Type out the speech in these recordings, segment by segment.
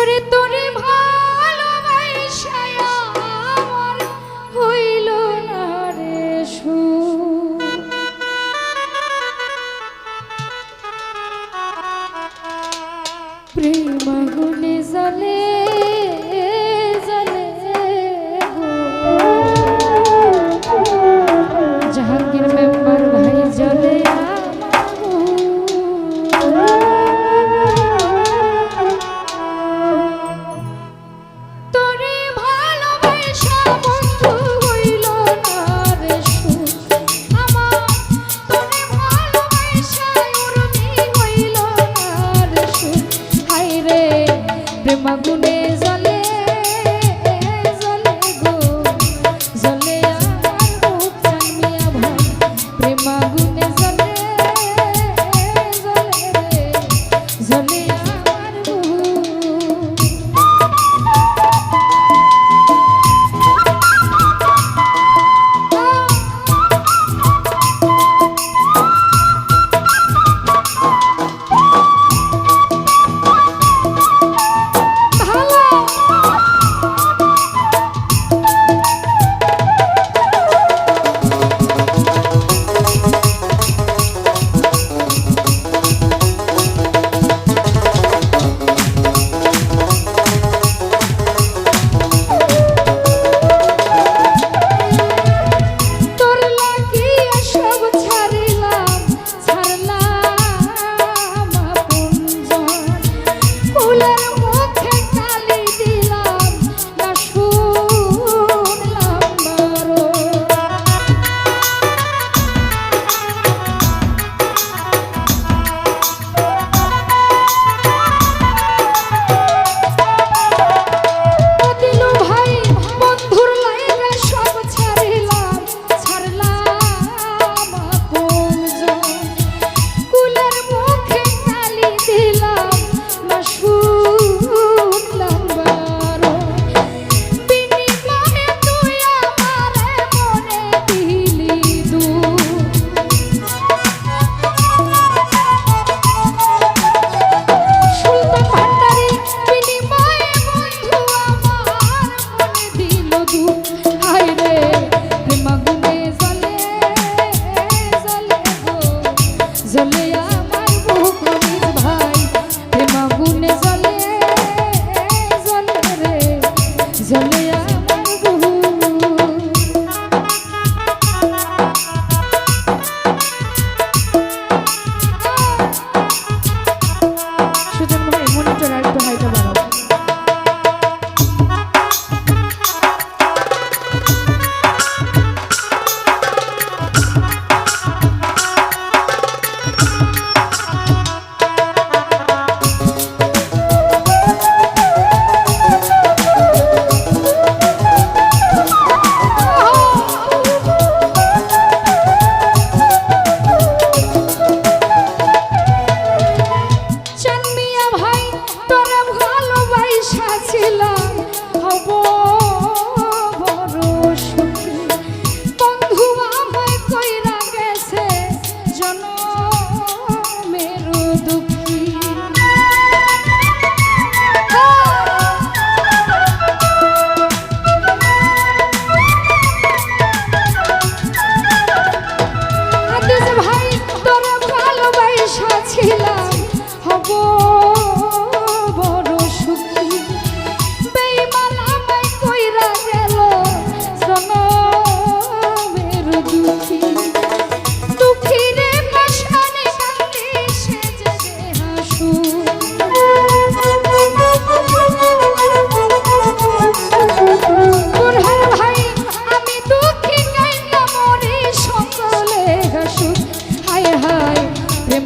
করে তোরে ভাই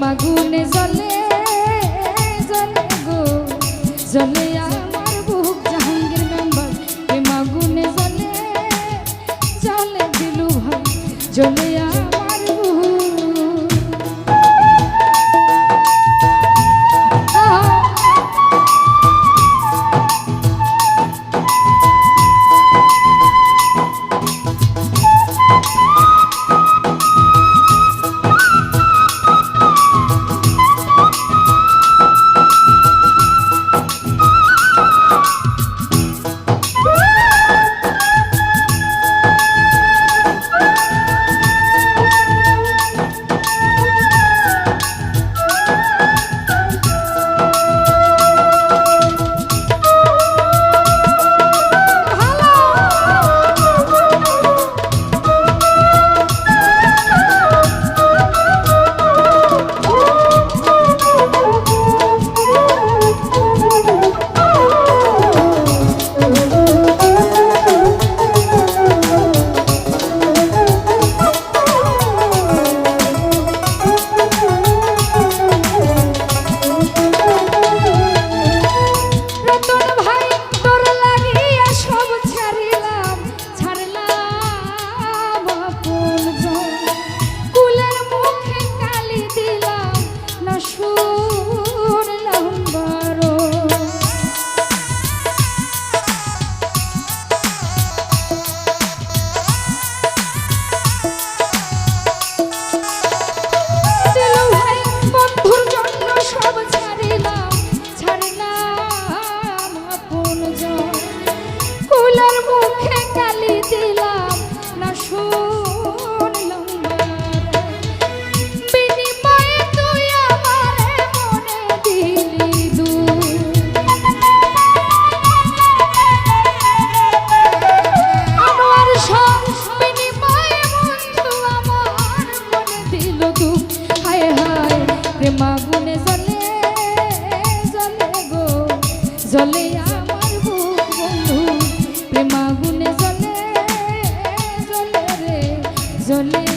আগুনে জ্বলে জ্বলে গো। জ্বলে আমার বুক জাহাঙ্গীর মেম্বার। এ মাগুনে জ্বলে জ্বলে দিলু ভাই জ্বলে soledad.